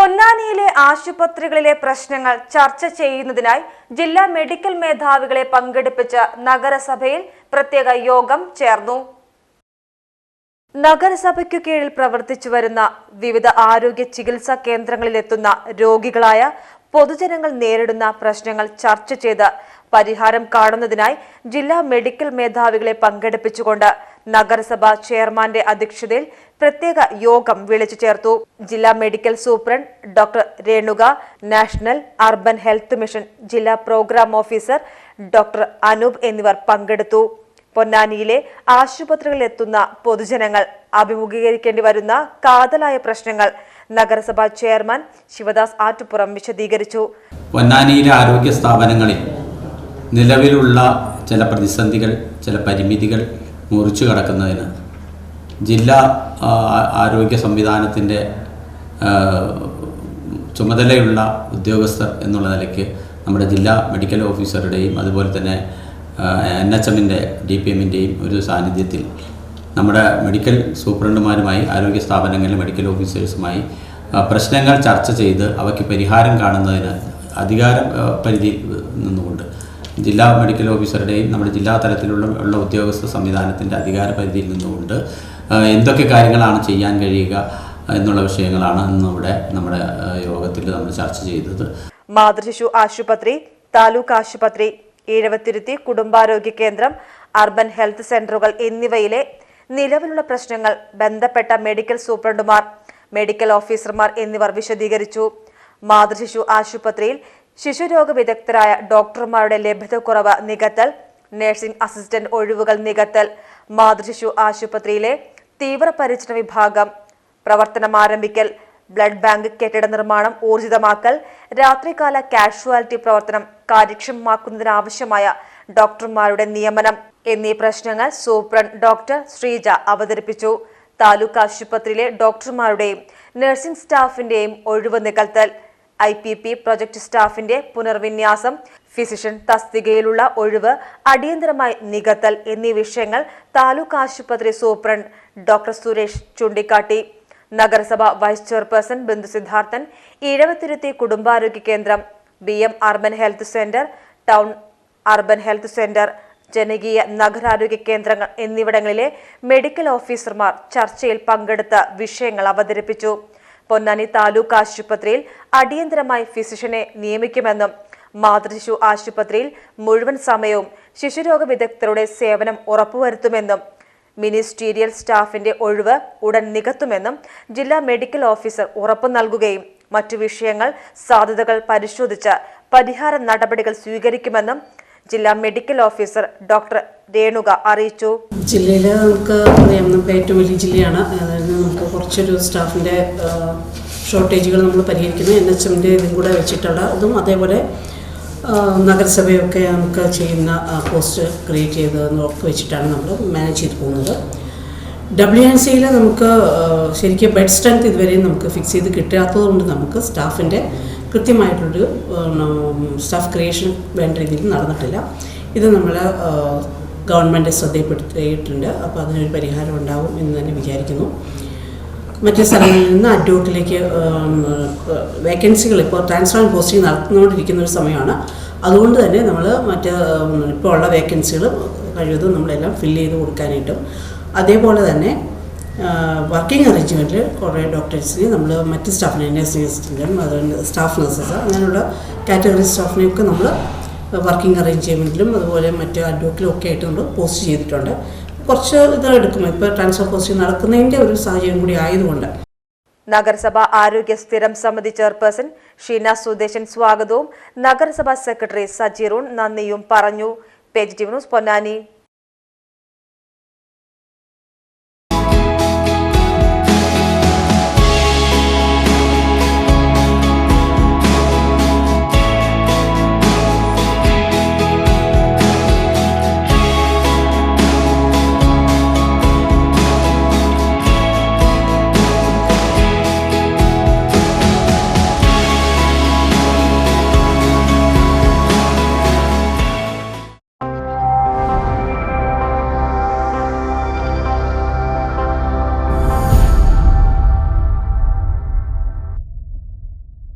പൊന്നാനിയിലെ ആശുപത്രികളിലെ പ്രശ്നങ്ങൾ ചർച്ച ചെയ്യുന്നതിനായി ജില്ലാ മെഡിക്കൽ മേധാവികളെ പങ്കെടുപ്പിച്ച നഗരസഭയിൽ പ്രത്യേക യോഗം ചേർന്നു. നഗരസഭയ്ക്കു കീഴിൽ പ്രവർത്തിച്ചു വരുന്ന വിവിധ ആരോഗ്യ ചികിത്സാ കേന്ദ്രങ്ങളിലെത്തുന്ന രോഗികളായ പൊതുജനങ്ങൾ നേരിടുന്ന പ്രശ്നങ്ങൾ ചർച്ച ചെയ്ത് പരിഹാരം കാണുന്നതിനായി ജില്ലാ മെഡിക്കൽ മേധാവികളെ പങ്കെടുപ്പിച്ചുകൊണ്ട് നഗരസഭ ചെയർമാന്റെ അധ്യക്ഷതയിൽ പ്രത്യേക യോഗം വിളിച്ചു ചേർത്തു. ജില്ലാ medical superintendent doctor Renuka national urban health mission ജില്ലാ പ്രോഗ്രാം ഓഫീസർ ഡോക്ടർ അനൂപ് എന്നിവർ പങ്കെടുത്തു. പൊന്നാനിയിലെ ആശുപത്രികളിൽ എത്തുന്ന പൊതുജനങ്ങൾ അഭിമുഖീകരിക്കേണ്ടി വരുന്ന കാതലായ പ്രശ്നങ്ങൾ നഗരസഭാ ചെയർമാൻ ശിവദാസ് ആറ്റുപുറം വിശദീകരിച്ചു. പൊന്നാനിയിലെ ആരോഗ്യ സ്ഥാപനങ്ങളിൽ നിലവിലുള്ള ചില പ്രതിസന്ധികൾ ചില പരിമിതികൾ മുറിച്ചു കടക്കുന്നതിന്. ജില്ലാ ആരോഗ്യ സംവിധാനത്തിന്റെ ചുമതലയുള്ള ഉദ്യോഗസ്ഥർ എന്നുള്ള നിലയ്ക്ക് നമ്മുടെ ജില്ലാ മെഡിക്കൽ ഓഫീസറുടെയും അതുപോലെ തന്നെ എൻ എച്ച് എമ്മിന്റെ ഡി പി എമ്മിന്റെയും ഒരു സാന്നിധ്യത്തിൽ നമ്മുടെ മെഡിക്കൽ സൂപ്രണ്ടുമാരുമായി ആരോഗ്യ സ്ഥാപനങ്ങളിലെ മെഡിക്കൽ ഓഫീസേഴ്സുമായി പ്രശ്നങ്ങൾ ചർച്ച ചെയ്ത് അവയ്ക്ക് പരിഹാരം കാണുന്നതിന് അധികാര പരിധി നിന്നുകൊണ്ട് ജില്ലാ മെഡിക്കൽ ഓഫീസറുടെയും നമ്മുടെ ജില്ലാ തലത്തിലുള്ള ഉള്ള ഉദ്യോഗസ്ഥ സംവിധാനത്തിന്റെ അധികാര പരിധിയിൽ നിന്നുകൊണ്ട് എന്തൊക്കെ കാര്യങ്ങളാണ് ചെയ്യാൻ കഴിയുക എന്നുള്ള വിഷയങ്ങളാണ് ഇന്ന് ഇവിടെ നമ്മുടെ യോഗത്തിൽ നമ്മൾ ചർച്ച ചെയ്തത്. മാതൃശിശു ആശുപത്രി താലൂക്ക് ആശുപത്രി ഈഴവത്തിരുത്തി കുടുംബാരോഗ്യ കേന്ദ്രം അർബൻ ഹെൽത്ത് സെന്ററുകൾ എന്നിവയിലെ നിലവിലുള്ള പ്രശ്നങ്ങൾ ബന്ധപ്പെട്ട മെഡിക്കൽ സൂപ്രണ്ടുമാർ മെഡിക്കൽ ഓഫീസർമാർ എന്നിവർ വിശദീകരിച്ചു. മാതൃശിശു ആശുപത്രിയിൽ ശിശുരോഗ വിദഗ്ധരായ ഡോക്ടർമാരുടെ ലഭ്യതക്കുറവ് നികത്തൽ നഴ്സിംഗ് അസിസ്റ്റന്റ് ഒഴിവുകൾ നികത്തൽ മാതൃശിശു ആശുപത്രിയിലെ തീവ്രപരിചരണ വിഭാഗം പ്രവർത്തനം ആരംഭിക്കൽ ബ്ലഡ് ബാങ്ക് കെട്ടിട നിർമ്മാണം ഊർജിതമാക്കൽ രാത്രികാല കാഷ്വാലിറ്റി പ്രവർത്തനം കാര്യക്ഷമമാക്കുന്നതിനാവശ്യമായ ഡോക്ടർമാരുടെ നിയമനം എന്നീ പ്രശ്നങ്ങൾ സൂപ്രണ്ട് ഡോക്ടർ ശ്രീജ അവതരിപ്പിച്ചു. താലൂക്ക് ആശുപത്രിയിലെ ഡോക്ടർമാരുടെയും നഴ്സിംഗ് സ്റ്റാഫിന്റെയും ഒഴിവ് നികൽത്തൽ ഐ പി പി പ്രൊജക്ട് സ്റ്റാഫിന്റെ പുനർവിന്യാസം ഫിസിഷ്യൻ തസ്തികയിലുള്ള ഒഴിവ് അടിയന്തരമായി നികത്തൽ എന്നീ വിഷയങ്ങൾ താലൂക്ക് ആശുപത്രി സൂപ്രണ്ട് ഡോക്ടർ സുരേഷ് ചൂണ്ടിക്കാട്ടി. നഗരസഭ വൈസ് ചെയർപേഴ്സൺ ബിന്ദു സിദ്ധാർത്ഥൻ ഈഴവത്തിരുത്തി കുടുംബാരോഗ്യ കേന്ദ്രം B M urban health centre town urban health centre ജനകീയ നഗരാരോഗ്യ കേന്ദ്രങ്ങൾ എന്നിവിടങ്ങളിലെ മെഡിക്കൽ ഓഫീസർമാർ ചർച്ചയിൽ പങ്കെടുത്ത വിഷയങ്ങൾ അവതരിപ്പിച്ചു. പൊന്നാനി താലൂക്ക് ആശുപത്രിയിൽ അടിയന്തരമായി ഫിസിഷ്യനെ നിയമിക്കുമെന്നും മാതൃശിശു ആശുപത്രിയിൽ മുഴുവൻ സമയവും ശിശുരോഗ വിദഗ്ധരുടെ സേവനം ഉറപ്പുവരുത്തുമെന്നും മിനിസ്റ്റീരിയൽ സ്റ്റാഫിന്റെ ഒഴിവ് ഉടൻ നികത്തുമെന്നും ജില്ലാ മെഡിക്കൽ ഓഫീസർ ഉറപ്പു നൽകുകയും മറ്റു വിഷയങ്ങൾ സാധ്യതകൾ പരിശോധിച്ച് പരിഹാര നടപടികൾ സ്വീകരിക്കുമെന്നും ജില്ലാ മെഡിക്കൽ ഓഫീസർ ഡോക്ടർ രേണുക അറിയിച്ചു. ജില്ലയിൽ നമുക്ക് അറിയാം നമുക്ക് ഏറ്റവും വലിയ ജില്ലയാണ്. അതായത് നമുക്ക് കുറച്ചൊരു സ്റ്റാഫിന്റെ ഷോർട്ടേജുകൾ നമ്മൾ പരിഹരിക്കുന്നു. എൻ എച്ച് എമ്മിന്റെ ഇതും കൂടെ വെച്ചിട്ടുള്ള അതും അതേപോലെ നഗരസഭയൊക്കെ നമുക്ക് ചെയ്യുന്ന പോസ്റ്റ് ക്രിയേറ്റ് ചെയ്ത് ഉറപ്പ് വെച്ചിട്ടാണ് നമ്മൾ മാനേജ് ചെയ്ത് പോകുന്നത്. ഡബ്ല്യു എൻ സിയിൽ നമുക്ക് ശരിക്കും ബെഡ് സ്ട്രെങ്ത് ഇതുവരെയും നമുക്ക് ഫിക്സ് ചെയ്ത് കിട്ടാത്തത് കൊണ്ട് നമുക്ക് സ്റ്റാഫിന്റെ കൃത്യമായിട്ടൊരു സ്റ്റാഫ് ക്രിയേഷൻ വേണ്ട രീതിയിൽ നടന്നിട്ടില്ല. ഇത് നമ്മൾ ഗവൺമെന്റ് ശ്രദ്ധയിൽപ്പെടുത്തിയിട്ടുണ്ട്. അപ്പോൾ അതിനൊരു പരിഹാരം ഉണ്ടാവും എന്ന് തന്നെ വിചാരിക്കുന്നു. മറ്റു സ്ഥലങ്ങളിൽ നിന്ന് അഡ്വോക്കിലേക്ക് വേക്കൻസികൾ ഇപ്പോൾ ട്രാൻസ്ഫർ പോസ്റ്റിംഗ് നടത്തുന്നുകൊണ്ടിരിക്കുന്ന ഒരു സമയമാണ്. അതുകൊണ്ട് തന്നെ നമ്മൾ മറ്റ് ഇപ്പോൾ ഉള്ള വേക്കൻസികൾ കഴിവതും നമ്മളെല്ലാം ഫില്ല് ചെയ്ത് കൊടുക്കാനായിട്ടും. അതേപോലെ തന്നെ വർക്കിംഗ് അറേഞ്ച്മെന്റിൽ കുറേ ഡോക്ടേഴ്സിനെ നമ്മൾ മറ്റ് സ്റ്റാഫിനെ നഴ്സിംഗ് അസിസ്റ്റന്റും അതുകൊണ്ട് സ്റ്റാഫ് നഴ്സസ് അങ്ങനെയുള്ള കാറ്റഗറി സ്റ്റാഫിനെയൊക്കെ നമ്മൾ വർക്കിംഗ് അറേഞ്ച്മെന്റിലും അതുപോലെ മറ്റ് അഡ്വക്കിലും ഒക്കെ ആയിട്ട് നമ്മൾ പോസ്റ്റ് ചെയ്തിട്ടുണ്ട്. കുറച്ച് ഇത് എടുക്കും. ഇപ്പോൾ ട്രാൻസ്ഫർ പോസ്റ്റിംഗ് നടക്കുന്നതിന്റെ ഒരു സാഹചര്യം കൂടി ആയതുകൊണ്ട്. നഗരസഭ ആരോഗ്യ സ്ഥിരം സമിതി ചെയർപേഴ്സൺ ഷീന സുദേശൻ സ്വാഗതവും നഗരസഭാ സെക്രട്ടറി സജീറൂൺ നന്ദിയും പറഞ്ഞു. Page T news Ponnani.